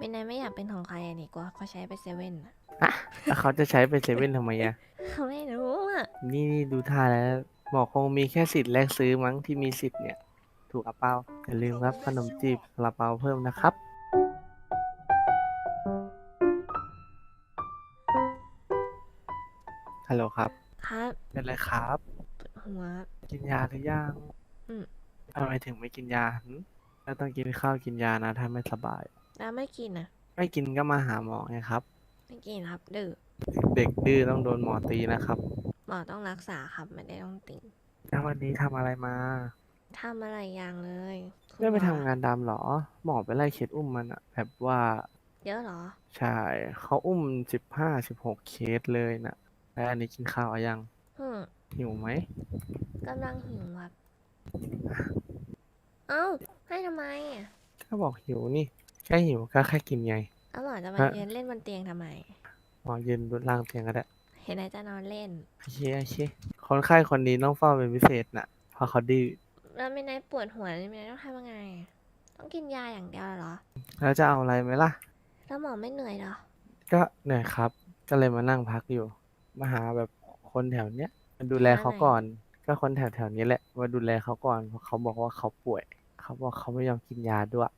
เป็นนายไม่อยากเป็นของใครอะดีกว่าเขาใช้ไปเซเว่นอะแล้วเขาจะใช้ไปเซเว่นทำไมอะเขาไม่รู้อะนี่นี่ดูท่าแล้วหมอคงมีแค่สิทธิ์แลกซื้อมั้งที่มีสิทธิ์เนี่ย ถูกอะเปล่าอย่าลืมครับขนมจีบซาลาเปาเพิ่มนะครับ ฮัลโหลครับ ครับเป็นไรครับ ปวดหัว กินยาหรือยังอืม ทำไมถึงไม่กินยาหึแล้วต้องกินข้าวกินยานะถ้าไม่สบาย แล้วไม่กินอะไม่กินก็มาหาหมอไงครับ ไม่กินครับดื้อเด็กดื้อต้องโดนหมอตีนะครับหมอต้องรักษาครับไม่ได้ต้องติงแล้ววันนี้ทำอะไรมาทำอะไรอย่างเลยคุณไม่ไปหมอทำงานดำเหรอ หมอไปไล่เคสอุ้มมันอะแบบว่าเยอะเหรอ ใช่เขาอุ้มสิบห้าสิบหกเคสเลยนะแล้วอันนี้กินข้าวอะยังอืมหิวไหมกำลังหิวครับ เอ้า ให้ทำไมอะก็บอกหิวนี่ แค่หิวก็แค่กินไงแล้วหมอจะมาฮะ ยืนเล่นบนเตียงทำไมหมอยืนบนล่างเตียงก็ได้เห็นนายจะนอนเล่น โอเคโอเคคนไข้คนนี้ต้องเฝ้าเป็นพิเศษนะเพราะเขาดื้อแล้วไม่นายปวดหัวนี่ไม่นายต้องทำยังไงอะต้องกินยาอย่างเดียวเหรอ แล้วจะเอาอะไรไหมล่ะ แล้วหมอไม่เหนื่อยเหรอ ก็เหนื่อยครับ ก็เลยมานั่งพักอยู่ มาหาแบบคนแถวเนี้ยมาดูแลเขาก่อน ก็คนแถวแถวๆนี้แหละมาดูแลเขาก่อนเพราะเขาบอกว่าเขาป่วย เขาบอกเขาไม่ยอมกินยาด้วย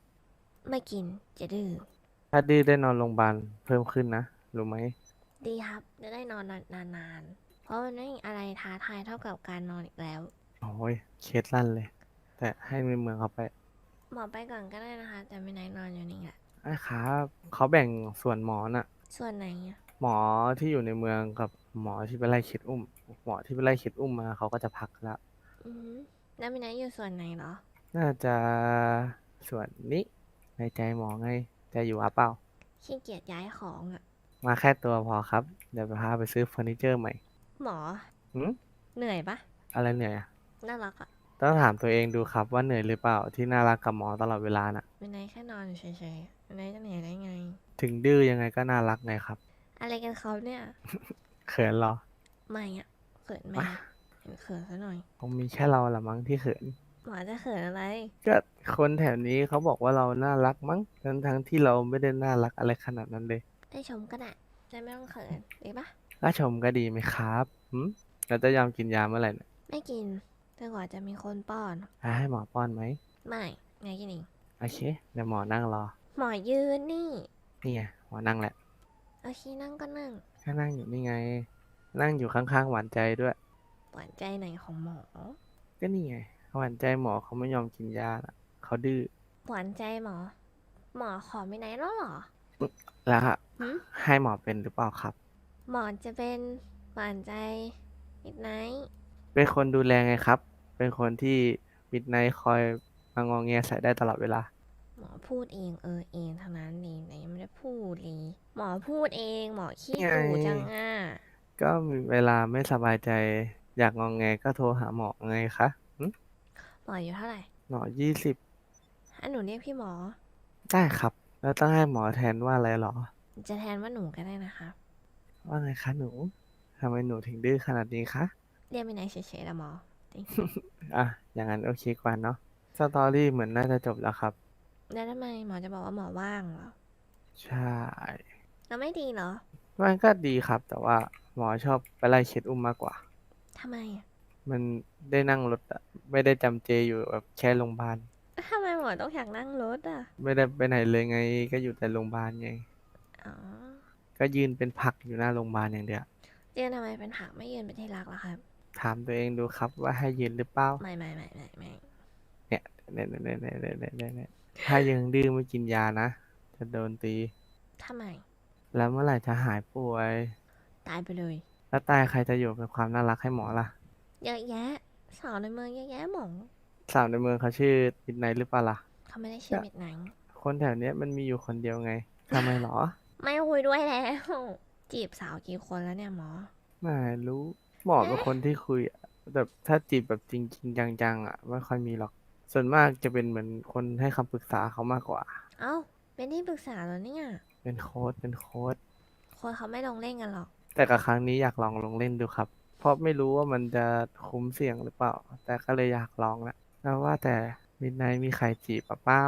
ไม่กินจะดื้อถ้าดื้อได้นอนโรงพยาบาลเพิ่มขึ้นนะ รู้ไหม ดีครับ จะได้นอนนานๆ เพราะมันไม่มีอะไรท้าทายเท่ากับการนอนอีกแล้ว โอ้ยเคสลั่นเลย แต่ให้ในเมืองเขาไปหมอไปก่อนก็ได้นะคะ แต่ไม่นายนอนอยู่นี่แหละไอ้ครับเขาแบ่งส่วนหมอน่ะ ส่วนไหนอะหมอที่อยู่ในเมืองกับหมอที่ไปไล่เคสอุ้ม หมอที่ไปไล่เคสอุ้มมาเขาก็จะพักแล้วอือหือแล้วไม่นายอยู่ส่วนไหนเหรอ น่าจะส่วนนี้ ในใจหมอไงจะอยู่อะเปล่า ขี้เกียจย้ายของอะมาแค่ตัวพอครับ เดี๋ยวไปพาไปซื้อเฟอร์นิเจอร์ใหม่หมอหืมเหนื่อยปะอะไรเหนื่อยอะน่ารักอะต้องถามตัวเองดูครับว่าเหนื่อยหรือเปล่าที่น่ารักกับหมอตลอดเวลาน่ะไม่นายแค่นอนอยู่เฉยๆไม่นายจะเหนื่อยได้ไง ถึงดื้อยังไงก็น่ารักไงครับ อะไรกันเขาเนี่ยเขินเหรอ ไม่อะเขินไหมวะเห็นเขินซะหน่อย คงมีแค่เราละมั้งที่เขินหมอจะเขินอะไร ก็ คนแถวนี้เขาบอกว่าเราน่ารักมั้งทั้งทั้งๆที่เราไม่ได้น่ารักอะไรขนาดนั้นเลยได้ชมก็ได้จะไม่ต้องเขินดีปะก็ชมก็ดีไหมครับหืมเราจะยอมกินยาเมื่อไหร่เนี่ยไม่กินจนกว่าจะมีคนป้อน อะให้หมอป้อนไหมไม่นายกินเองโอเคเดี๋ยวหมอนั่งรอ หมอยืนนี่นี่ไงหมอนั่งแหละโอเคนั่งก็นั่งก็นั่งอยู่นี่ไง นั่งอยู่ข้างๆหวานใจด้วย หวานใจไหนของหมอ ก็นี่ไงหวานใจหมอเขาไม่ยอมกินยาน่ะ เขาดื้อหวานใจหมอ หมอขอไม่ไหนแล้วเหรอ แล้วหืม ให้หมอเป็นหรือเปล่าครับ หมอจะเป็นหวานใจมิดไนท์เป็นคนดูแลไงครับ เป็นคนที่มิดไนท์คอยมางองแงใส่ได้ตลอดเวลา หมอพูดเองเออเองทั้งนั้นนี่ไหนยังไม่ได้พูดเลยหมอพูดเองหมอขี้ไงขู่จังอะก็มีเวลาไม่สบายใจ อยากงองแงก็โทรหาหมอไงคะหึหมออยู่เท่าไหร่ หมอยี่สิบ อันหนูเรียกพี่หมอ ได้ครับ แล้วต้องให้หมอแทนว่าอะไรหรอ จะแทนว่าหนูก็ได้นะคะว่าไงคะหนูทำไมหนูถึงดื้อขนาดนี้คะเรียกไม่ไหนเฉยๆละหมอจริงอะอย่างนั้นโอเคกว่าเนาะสตอรี่เหมือนน่าจะจบแล้วครับ แล้วทำไมหมอจะบอกว่าหมอว่างเหรอใช่แล้วไม่ดีเหรอ มันก็ดีครับ แต่ว่าหมอชอบไปไล่เคสอุ้มมากกว่า ทำไมอะมันได้นั่งรถอะไม่ได้จำเจอยู่แบบแค่โรงพยาบาลแล้วทำไม หมอต้องอยากนั่งรถอะ ไม่ได้ไปไหนเลยไง ก็อยู่แต่โรงพยาบาลไงก็ยืนเป็นผักอยู่หน้าโรงพยาบาลอย่างเดียว เยืนทำไมเป็นผักไม่ยืนเป็นที่รักล่ะครับ ถามตัวเองดูครับว่าให้ยืนหรือเปล่า ไม่ไม่ไม่ไม่ไม่เนี่ยเนี่ยเนี่ยเนี่ยเนี่ยเนี่ยเนี่ยถ้ายังดื้อไม่กินยานะ จะโดนตี ทำไม แล้วเมื่อไหร่จะหายป่วย ตายไปเลย แล้วตายใครจะอยู่เป็นความน่ารักให้หมอล่ะ เยอะแยะ สาวในเมืองเยอะแยะหมอ สาวในเมืองเขาชื่อมิดไนท์หรือเปล่าล่ะ เขาไม่ได้ชื่อมิดหนังคนแถวเนี้ยมันมีอยู่คนเดียวไงทำไมหรอ ไม่คุยด้วยแล้ว จีบสาวกี่คนแล้วเนี่ยหมอ ไม่รู้หมอเป็นคนที่คุยอะแบบถ้าจีบแบบจริงจริงๆจังๆอะไม่ค่อยมีหรอก ส่วนมากจะเป็นเหมือนคนให้คำปรึกษาเขามากกว่า เอ้า เป็นที่ปรึกษาแล้วเนี่ย เป็นโค้ดเป็นโค้ดคนเขาไม่ลงเล่นกันหรอก แต่กับครั้งนี้อยากลองลงเล่นดูครับ เพราะไม่รู้ว่ามันจะคุ้มเสี่ยงหรือเปล่า แต่ก็เลยอยากลองละ แล้วว่าแต่มิดไนท์มีใครจีบปะเปล่า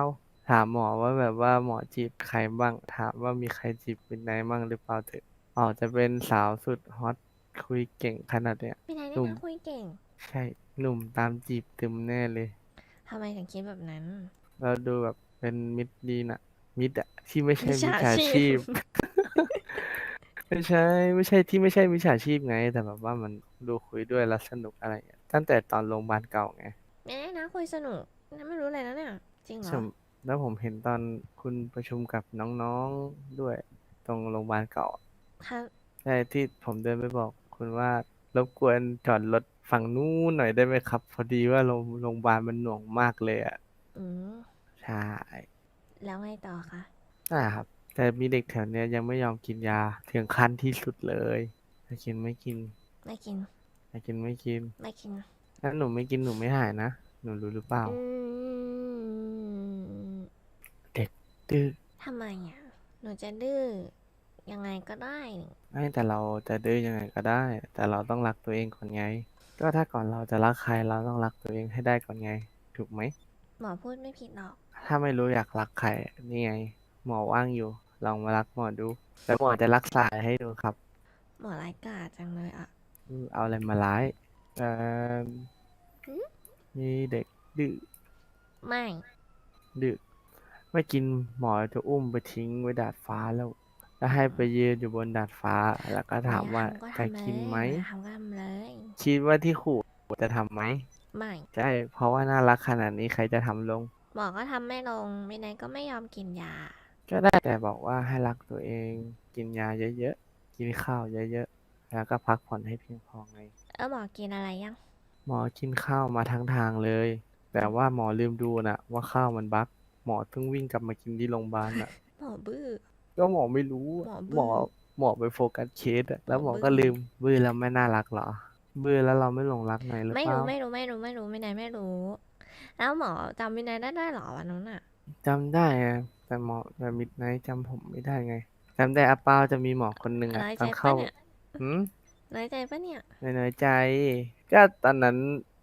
ถามหมอว่าแบบว่าหมอจีบใครบ้าง ถามว่ามีใครจีบเป็นไงบ้างหรือเปล่าเถอะอ๋อจะเป็นสาวสุดฮอตคุยเก่งขนาดเนี้ยไม่ได้หนุ่ได้มนะคุยเก่งใช่หนุ่มตามจีบตึมแน่เลย ทำไมถึงคิดแบบนั้น เราดูแบบเป็นมิตรดีน่ะมิตรอะที่ไม่ใช่มิมิจจฉาฉาชีชีพ พ ไม่ใช่ ไม่ใช่ที่ไม่ใช่มิจฉาชีพไง แต่แบบว่ามันดูคุยด้วยแล้วสนุกอะไรอย่างเงี้ยตั้งแต่ตอนโรงพยาบาลเก่าไง ไม่ได้นะคุยสนุกนะไม่รู้อะไรแล้วเนี่ย จริงเหรอสมแล้วผมเห็นตอนคุณประชุมกับน้องๆด้วย ตรงโรงพยาบาลเก่าอะครับ ใช่ที่ผมเดินไปบอกคุณว่ารบกวนจอดรถฝั่งนู้นหน่อยได้ไหมครับ พอดีว่าโรงโรงพยาบาลมันหน่วงมากเลยอะอืมใช่แล้วไงต่อคะนะครับ แต่มีเด็กแถวเนี้ยยังไม่ยอมกินยาถึงขั้นที่สุดเลยจะกินไม่กินไม่กินจะกินไม่กิน ไม่กิน ถ้าหนูไม่กินหนูไม่หายนะ หนูรู้หรือเปล่า อืมดื้อทำไมอะ หนูจะดื้อยังไงก็ได้นี่ไม่แต่เราจะดื้อยังไงก็ได้ แต่เราต้องรักตัวเองก่อนไง ก็ถ้าก่อนเราจะรักใครเราต้องรักตัวเองให้ได้ก่อนไง ถูกไหม หมอพูดไม่ผิดหรอก ถ้าไม่รู้อยากรักใครนี่ไง หมอว่างอยู่ ลองมารักหมอดู แล้วหมอจะรักษาให้ดูครับ หมอรายกาจจังเลยอะ อืมเอาอะไรมาร้ายเอ่อหื มมีเด็กดื้อไม่ ดื้อไม่กินหมอจะอุ้มไปทิ้งไว้ดาดฟ้าแล้ว แล้วให้ไปยืนอยู่บนดาดฟ้า แล้วก็ถามว่าอยกจะทำก็ทำเลยกินไหม อยากทำก็ทำเลย คิดว่าที่ขู่จะทำไหม ไม่ ใช่ เพราะว่าน่ารักขนาดนี้ใครจะทำลงหมอก็ทำไม่ลงไม่ไหนก็ไม่ยอมกินยา ก็ได้แต่บอกว่าให้รักตัวเอง กินยาเยอะๆ กินข้าวเยอะๆ แล้วก็พักผ่อนให้เพียงพอไง เออหมอกินอะไรยัง หมอกินข้าวมาทั้งทางเลย แต่ว่าหมอลืมดูนะว่าข้าวมันบั๊กหมอเพิ่งวิ่งกลับมากินที่โรงพยาบาลน่ะ หมอบื้อ ก็หมอไม่รู้อะหมอบื้อหมอหมอไปโฟกัสเคสอะแล้วหมอหมอบื้อก็ลืมบื้อแล้วไม่น่ารักเหรอบื้อแล้วเราไม่หลงรักไงหรือไม่เปรู้ล่าไม่รู้ไม่รู้ไม่รู้ไม่ไหนไม่รู้ แล้วหมอจำวินัยได้ได้เหรอวันนั้นอะ จำได้อะแต่หมอแต่มิดไนท์จำผมไม่ได้ไงจำได้อาเปาจะมีหมอคนหนึ่งอะน้อยตใจอนปะเข้าเนี่ยหืมน้อยใจปะเนี่ยไม่น้อยใจ ก็ตอนนั้น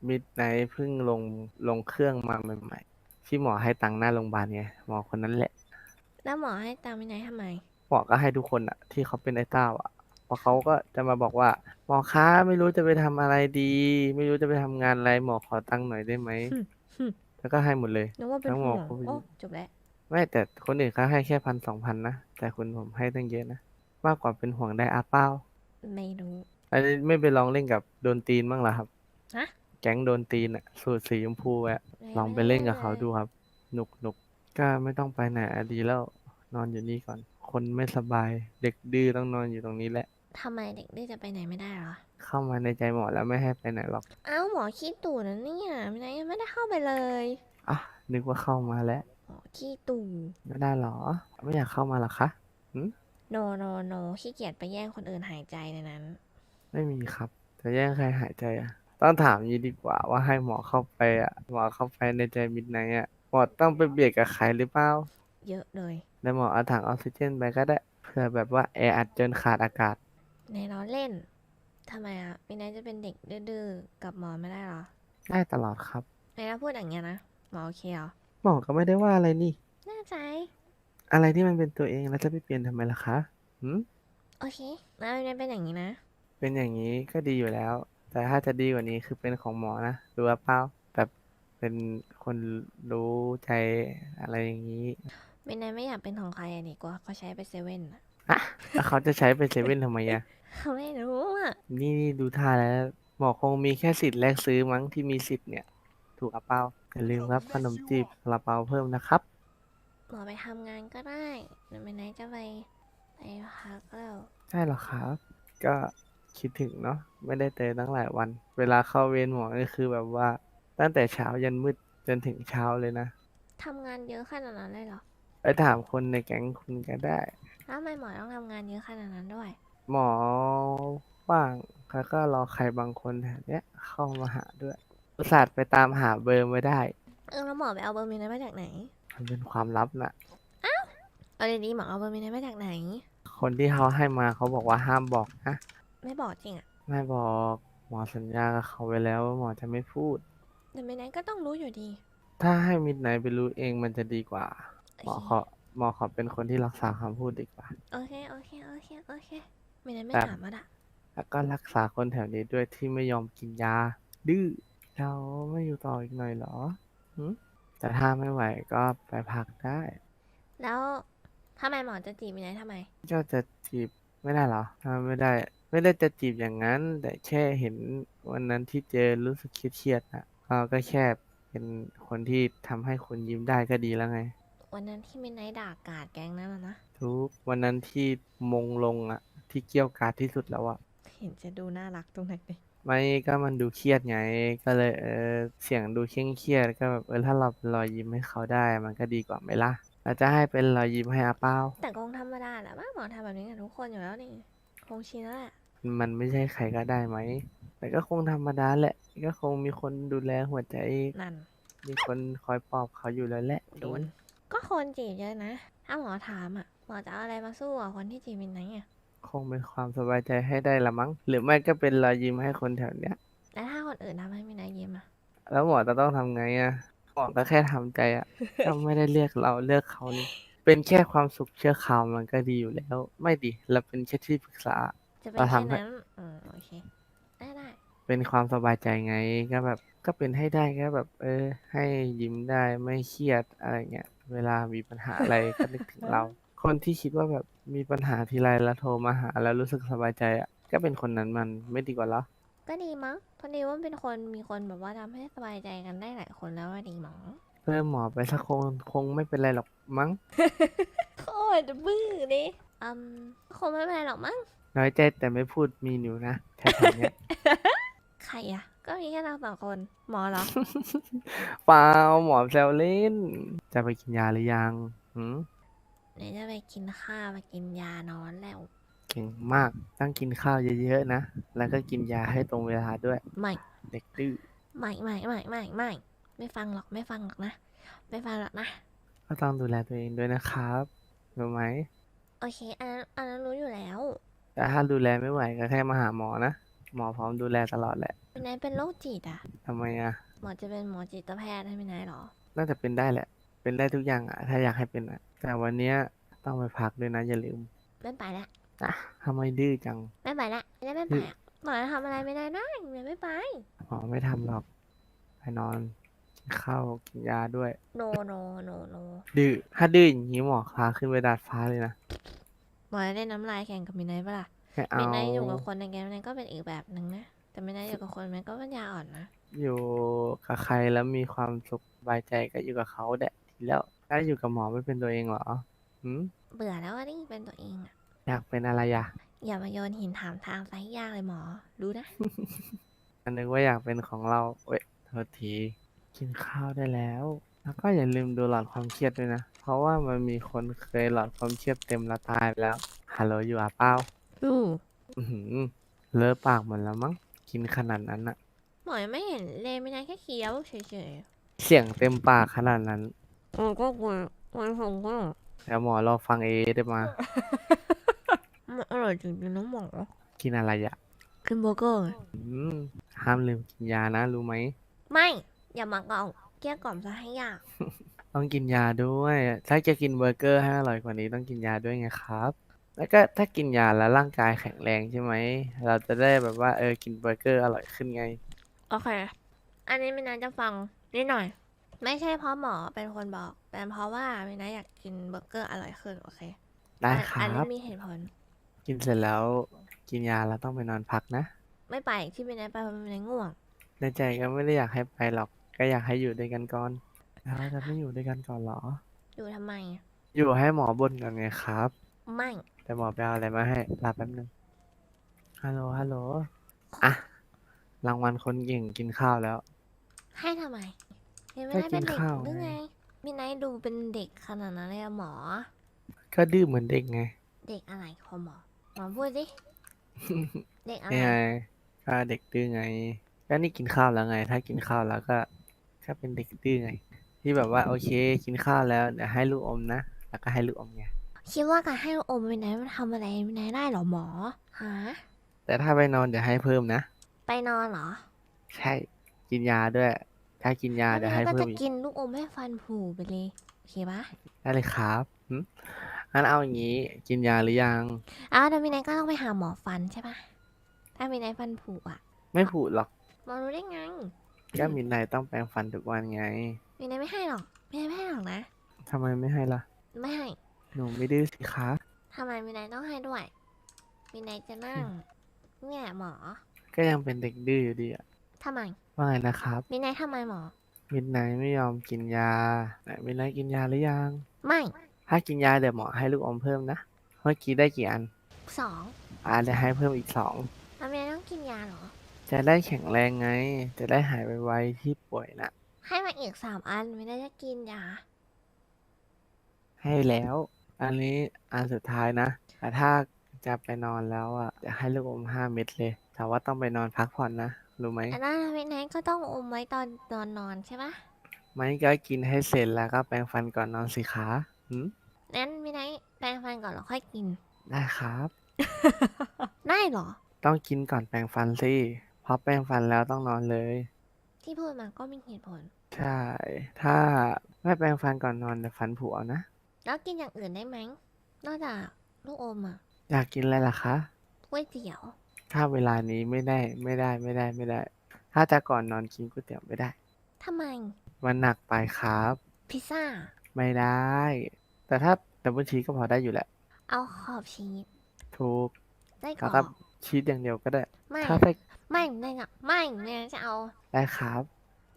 มิดไนท์เพิ่งลงลงเครื่องมาใหม่ๆที่หมอให้ตังค์หน้าโรงพยาบาลไงหมอคนนั้นแหละแล้วหมอให้ตามวินัยทำไม หมอก็ให้ทุกคนอะที่เขาเป็นไอ้เต้าอะเพราะเขาก็จะมาบอกว่า หมอคะไม่รู้จะไปทำอะไรดี ไม่รู้จะไปทำงานอะไรหมอขอตังค์หน่อยได้ไหมหึหึ แล้วก็ให้หมดเลย นึกว่าเป็นทั้งหมห่อวงก็เป็นโอ้จบแล้ว ไม่แต่คนอื่นเขาให้แค่พันสองพันนะแต่คุณผมให้ตั้งเยอะนะมากกว่าเป็นห่วงได้อาเป้า ไม่รู้ อันนี้ไม่ไปลองเล่นกับโดนตีนบ้างเหรอครับ ฮะ แก๊งโดนตีนอะสูตรสีชมพูอะลองไปเล่นกับเขาดูครับ หนุกหนุกก็ไม่ต้องไปไหนอะดีแล้ว นอนอยู่นี่ก่อน คนไม่สบาย เด็กดื้อต้องนอนอยู่ตรงนี้แหละ ทำไมเด็กดื้อจะไปไหนไม่ได้เหรอ เข้ามาในใจหมอแล้วไม่ให้ไปไหนหรอกเอ้าหมอขี้ตู่นะเนี่ยวินัยยังไม่ได้เข้าไปเลยอะนึกว่าเข้ามาแล้วหมอขี้ตู่ไม่ได้หรอ ไม่อยากเข้ามาหรอคะ โนโนโนขี้เกียจไปแย่งคนอื่นหายใจในนั้น ไม่มีครับ จะแย่งใครหายใจอะ ต้องถามยีดีกว่าว่าให้หมอเข้าไปอะ หมอเข้าไปในใจมิดไนท์อะ หมอต้องไปเบียดกับใครหรือเปล่า เยอะเลย แล้วหมอเอาถังออกซิเจนไปก็ได้ เผื่อแบบว่าแออัดจนขาดอากาศ ในล้อเล่นทำไมอะวินัยจะเป็นเด็กดื้อๆกับหมอไม่ได้เหรอได้ตลอดครับในล้พูดอย่างเงี้ยนะ หมอโอเคเหรอหมอก็ไม่ได้ว่าอะไรนี่ แน่ใจ อะไรที่มันเป็นตัวเองแล้วจะไปเปลี่ยนทำไมล่ะคะหืม โอเคแล้ววินัยเป็นอย่างนี้นะ เป็นอย่างนี้ก็ดีอยู่แล้ว แต่ถ้าจะดีกว่านี้คือเป็นของหมอนะรู้ว่าเปล่าแบบเป็นคนรู้ใจอะไรอย่างนี้วินัยไม่อยากเป็นของใครอะดีกว่าเขาใช้ไปเซเว่นอะแล้วเขาจะใช้ไปเซเว่นทำไมอะเขาไม่รู้อะนี่นี่ดูท่าแล้วหมอคงมีแค่สิทธิ์แลกซื้อมั้งที่มีสิทธิ์เนี่ย ถูกอะเปล่าอย่าลืมครับขนมจีบซาลาเปาเพิ่มนะครับ หมอไปทำงานก็ได้เดี๋ยววินัยจะไปไปพักแล้วใช่เหรอครับ ก็ คิดถึงเนาะไม่ได้เจอตั้งหลายวัน เวลาเข้าเวรหมอนี่คือแบบว่า ตั้งแต่เช้ายันมืดจนถึงเช้าเลยนะทำงานเยอะขนาดนั้นเลยเหรอ ไปถามคนในแก๊งคุณก็ได้ แล้วทำไมหมอต้องทำงานเยอะขนาดนั้นด้วย หมอว่างแล้วก็รอใครบางคนแถวเนี้ยเข้ามาหาด้วยอุตส่าห์ไปตามหาเบอร์ไม่ได้ เออแล้วหมอไปเอาเบอร์วินัยมาจากไหน มันเป็นความลับน่ะ เอาดีๆหมอเอาเบอร์วินัยมาจากไหน คนที่เขาให้มาเขาบอกว่าห้ามบอกนะ ไม่บอกจริงอะไม่บอกหมอสัญญากับเขาไว้แล้วว่าหมอจะไม่พูด แต่วินัยก็ต้องรู้อยู่ดีถถ้าให้มิดไนท์ไปรู้เองมันจะดีกว่า หมอโอเคขอหมอขอเป็นคนที่รักษาคำพูดดีกว่า โอเค โอเค โอเค โอเค ไม่นั้นไม่แบบถามมาละแล้วก็รักษาคนแถวนี้ด้วยที่ไม่ยอมกินยา ดื้อเราไม่อยู่ต่ออีกหน่อยเหรอหึแต่ถ้าไม่ไหวก็ไปพักได้ แล้วทำไมหมอจะจีบมินายทำไมก็จะจีบไม่ได้เหรอถ้าไม่ได้ ไม่ได้จะจีบอย่างนั้น แต่แค่เห็นวันนั้นที่เจอรู้สึกเครียดๆนะเราก็แค่เป็นคนที่ทำให้คนยิ้มได้ก็ดีแล้วไง วันนั้นที่มินายด่ากาดแกงนั้นน่ะนะ ทุกวันนั้นที่มงลงอะที่เกี่ยวกาดที่สุดแล้วอะเห็นจะดูน่ารักตรงไหนดิไม่ก็มันดูเครียดไง ก็เลยเออเสียงดูเคร่งเครียดก็แบบเออถ้าเราเป็นรอยยิ้มให้เขาได้ มันก็ดีกว่าไหมล่ะเราจะให้เป็นรอยยิ้มให้อาเป้า แต่คงธรรมดาแหละมั้งหมอทำแบบนี้กับทุกคนอยู่แล้วนี่คงชินแล้วแหละ มันไม่ใช่ใครก็ได้ไหม แต่ก็คงธรรมดาแหละ ก็คงมีคนดูแลหัวใจ นั่น มีคนคอยปลอบเขาอยู่แล้วแหละโดน ก็คนจีบเยอะนะ ถ้าหมอถามอะหมอจะเอาอะไรมาสู้กับคนที่จีบมินายอะคงเป็นความสบายใจให้ได้ละมั้ง หรือไม่ก็เป็นรอยยิ้มให้คนแถวเนี้ยแล้วถ้าคนอื่นทำให้มินายยิ้มอะแล้วหมอจะต้องทำไงอะหมอก็แค่ทำใจอะก็ไม่ได้เลือกเราเลือกเขานี่เป็นแค่ความสุขเชื่อคราวมันก็ดีอยู่แล้ว ไม่ดิเราเป็นแค่ที่ปรึกษา จะเป็นเราแค่ทำให้นั้นอืมโอเค ได้ได้เป็นความสบายใจไงก็แบบ ก็เป็นให้ได้ก็แบบ เออ ให้ยิ้มได้ไม่เครียดอะไรเงี้ยเวลามีปัญหาอะไร ก็นึกถึงเรา คนที่คิดว่าแบบมีปัญหาทีไรแล้วโทรมาหาแล้วรู้สึกสบายใจอะก็เป็นคนนั้นมันไม่ดีกว่าเหรอก็ดีมั้งพอดีว่าเป็นคนมีคนแบบว่าทำให้สบายใจกันได้หลายคนแล้วว่าดีมั้งเพิ่มหมอไปสักคนคงไม่เป็นไรหรอกมั้งโคตรบื้อดิอืมคงไม่เป็นไรหรอกมั้ง น้อยใจแต่ไม่พูดมีหนูนะแถวๆเนี้ย ใครอะ ก็มีแค่เราสองคน หมอเหรอ เปล่าหมอแซวเล่น จะไปกินยาหรือยังหืมเดี๋ยวจะไปกินข้าวมากินยานอนแล้ว เก่งมากต้องกินข้าวเยอะๆนะ แล้วก็กินยาให้ตรงเวลาด้วย ไม่เด็กดื้อไม่ไม่ไม่ไม่ไม่ไม่ฟังหรอกไม่ฟังหรอกนะ ไม่ฟังหรอกนะ ก็ต้องดูแลตัวเองด้วยนะครับรู้ไหม โอเคอันนั้นอันนั้นรู้อยู่แล้ว แต่ถ้าดูแลไม่ไหวก็แค่มาหาหมอนะ หมอพร้อมดูแลตลอดแหละเป็นนายเป็นโรคจิตอะ ทำไมอะ หมอจะเป็นหมอจิตแพทย์ให้ไม่นายเหรอ น่าจะเป็นได้แหละ เป็นได้ทุกอย่างอะ ถ้าอยากให้เป็นอะ แต่วันเนี้ยต้องไปพักด้วยนะอย่าลืมไม่ไปละอะทำไมดื้อจัง ไม่ไปละไม่ได้ไม่ไปอะหมอจะทำอะไรไม่ได้นะยังไม่ไป หมอไม่ทำหรอก ไปนอนกินข้าวกินยาด้วย โนโนโนโนดื้อ ถ้าดื้ออย่างนี้หมอพาขึ้นไปดาดฟ้าเลยนะ หมอจะเล่นน้ำลายแข่งกับมินายปะล่ะไม่เอามินายอยู่กับคนในแก๊งมินายก็เป็นอีกแบบหนึ่งนะ แต่มินายอยู่กับคนมันก็ปัญญาอ่อนนะ อยู่กับใครแล้วมีความสุขสบายใจก็อยู่กับเขาแหละทีแล้วถ้าอยู่กับหมอไม่เป็นตัวเองเหรอหืมเบื่อแล้วอะนี่เป็นตัวเองอะอยากเป็นอะไรอะอย่ามาโยนหินถามทางไซยากเลยหมอ รู้นะอันนึกว่าอยากเป็นของเราเว้ยโทษที กินข้าวได้แล้ว แล้วก็อย่าลืมดูหลอดความเครียดด้วยนะ เพราะว่ามันมีคนเคยหลอดความเครียดเต็มและตายไปแล้ว ฮัลโหลอยู่อะเป้ารู้อือหือเลอะปากหมดแล้วมั้ง กินขนาดนั้นอะหมอยังไม่เห็นเลยมินายแค่เคี้ยวเฉยเสียงเต็มปากขนาดนั้นๆอือก็กลัวมันคงก็แล้วหมอรอฟังเอได้มา มันอร่อยจริงๆนะหมอกินอะไรอะกินเบอร์เกอร์อืมห้ามลืมกินยานะ รู้ไหมไม่ อย่ามากล่องเกลี้ยกล่อมซะให้ยาก ต้องกินยาด้วย ถ้าจะกินเบอร์เกอร์ให้อร่อยกว่านี้ต้องกินยาด้วยไงครับ แล้วก็ถ้ากินยาแล้วร่างกายแข็งแรงใช่ไหม เราจะได้แบบว่าเออกินเบอร์เกอร์อร่อยขึ้นไง โอเค อันนี้มินายจะฟังนิดหน่อย ไม่ใช่เพราะหมอเป็นคนบอกแต่เพราะว่ามินายอยากกินเบอร์เกอร์อร่อยขึ้นโอเคได้อันคอันรันี้บ มีเหตุผล กินเสร็จแล้วกินยาแล้วต้องไปนอนพักนะ ไม่ไปที่มินายไปเพราะมินายง่วง ในใจก็ไม่ได้อยากให้ไปหรอก ก็อยากให้อยู่ด้วยกันก่อน แล้วเราจะไม่อยู่ด้วยกันก่อนเหรอ อยู่ทำไมอะอยู่ให้หมอบ่นก่อนไงครับ ไม่ แต่หมอไปเอาอะไรมาให้รับแป๊บนึงฮัลโหลฮัลโหลอะรางวัลคนเก่งกินข้าวแล้ว ให้ทำไมยังไม่ก็ได้เป็นกินเด็กข้าวหรือไง ไง มินายดูเป็นเด็กขนาดนั้นเลยอะหมอ ก็ดื้อเหมือนเด็กไงเด็กอะไรพอหมอ หมอพูดสิ เด็กอะไร นี่ไงก็เด็กดื้อไงก็นี่กินข้าวแล้วไง ถ้ากินข้าวแล้วก็ก็เป็นเด็กดื้อไง ที่แบบว่าโอเคกินข้าวแล้วเดี๋ยวให้ลูกอมนะ แล้วก็ให้ลูกอมไง คิดว่าการให้ลูกอมมินายมันทำอะไรมินายได้เหรอหมอฮะแต่ถ้าไปนอนเดี๋ยวให้เพิ่มนะ ไปนอนเหรอใช่ กินยาด้วย ถ้ากินยาแล้วเดี๋ยวพี่ให้นายก็เพิ่จะมอีกกินลูกอมให้ฟันผุไปเลยโอเคปะได้เลยครับหึงั้นเอาอย่างนี้ กินยาหรือยัง อ้าวแต่พี่นายก็ต้องไปหาหมอฟันใช่ปะถ้าพี่นายฟันผุอะไม่ผูดหรอกหมอรู้ได้ไงก็มินไนต้องแปรงฟันทุกวันไง พี่นายไม่ให้หรอกพี่นายไม่ให้หรอกนะ ทำไมไม่ให้ล่ะ ไม่ให้ หนูไม่ดื้อสิคะทำไมพี่นายต้องให้ด้วยพี่นายจะนั่งเนี่ยหมอก็ยังเป็นเด็กดื้ออยู่ดีอะทำไมว่าไงนะครับพี่นายทำไมหมอ มินไนไม่ยอมกินยาไหนมินไนกินยาหรือยัง ไม่ถ้ากินยาเดี๋ยวหมอให้ลูกอมเพิ่มนะ เมื่อกี้ได้กี่อัน สองอ่าเดี๋ยวให้เพิ่มอีกสอง แล้วพี่นายต้องกินยาเหรอ จะได้แข็งแรงไง จะได้หายไวๆที่ป่วยนะ ให้มาอีกสามอันไม่ได้จะกินยาให้แล้ว อันนี้อันสุดท้ายนะแต่ถ้าจะไปนอนแล้วอะจะให้ลูกอมห้าเม็ดเลย แต่ว่าต้องไปนอนพักผ่อนนะ รู้ไหม แต่นั่นพี่นายก็ต้องอมไว้ตอนตอนนอนใช่ปะไม่ก็กินให้เสร็จแล้วก็แปรงฟันก่อนนอนสิคะหืมงั้นพี่นายแปรงฟันก่อนแล้วค่อยกิน ได้ครับ ได้เหรอ ต้องกินก่อนแปรงฟันสิเพราะแปรงฟันแล้วต้องนอนเลย ที่พูดมาก็มีเหตุผล ใช่ ถ้าไม่แปรงฟันก่อนนอนเดี๋ยวฟันผุเอานะ แล้วกินอย่างอื่นได้ไหมนอกจากลูกอมอะอยากกินอะไรล่ะคะ ก๋วยเตี๋ยว ถ้าเวลานี้ไม่ได้ไม่ได้ไม่ได้ไม่ได้ ถ้าจะก่อนนอนกินก๋วยเตี๋ยวไม่ได้ ทำไม มันหนักไปครับ พิซซ่า ไม่ได้ แต่ถ้าดับเบิลชีสก็พอได้อยู่แหละ เอาขอบชีสถูก ได้แล้วก่ก็อนชีสอย่างเดียวก็ได้ ไม่ ถ้าไป ไม่ไม่อะไม่ไม่จะเอา ได้ครับ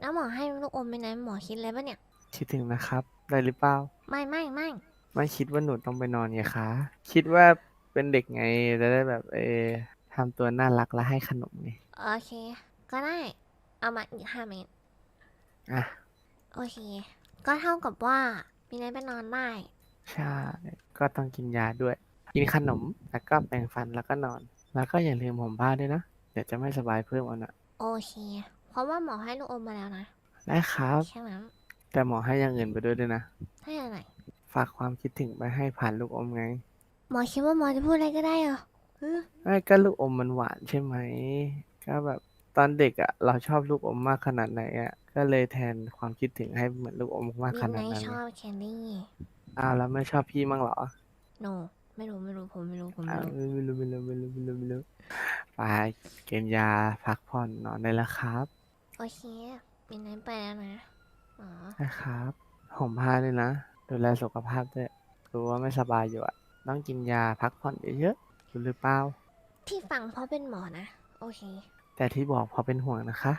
แล้วหมอให้ลูกอมไปไหนหมอคิดเลยปะเนี่ย คิดถึงนะครับ ได้หรือเปล่า ไม่ไม่ไม่ไม่คิดว่าหนูต้องไปนอนไงคะ คิดว่าเป็นเด็กไงจะได้แบบเออทำตัวน่ารักแล้วให้ขนมไงโอเค ก็ได้ เอามาอีกห้าเมตรอะโอเค ก็เท่ากับว่ามีนายไปนอนได้ใช่ก็ต้องกินยาด้วย กินขนมแล้วก็แปรงฟันแล้วก็นอน แล้วก็อย่าลืมห่มผ้าด้วยนะ เดี๋ยวจะไม่สบายเพิ่มเอานะโอเค เพราะว่าหมอให้ลูกอมมาแล้วนะได้ครับแค่นั้นแต่หมอให้อย่างอื่นไปด้วยด้วยนะ ให้อะไร ฝากความคิดถึงไปให้ผ่านลูกอมไง หมอคิดว่าหมอจะพูดอะไรก็ได้เหรอเออไม่ก็ลูกอมมันหวานใช่ไหม ก็แบบตอนเด็กอะเราชอบลูกอมมากขนาดไหนอะก็เลยแทนความคิดถึงให้เหมือนลูกอมมากมีขนาดนายนั้นชไงอบแคนดี้อ้าวแล้วไม่ชอบพี่มั้งเหรอโนไม่รู้ไม่รู้ผมไม่รู้ผมอ้าไม่วรู้ ไม่รู้ไม่รู้ไม่รู้ไม่รู้ไม่รู้ ไปกินยาพักผ่อนนอนได้แล้วครับโอเคมีนายไปแล้วนะอ๋อนะครับห่มผ้าด้วยนะ ดูแลสุขภาพด้วยรู้ว่าไม่สบายอยู่อะต้องกินยาพักผ่อนเยอะๆรู้หรือเปล่าที่ฟังเพราะเป็นหมอนะ โอเค แต่ที่บอกเพราะเป็นห่วงนะคะ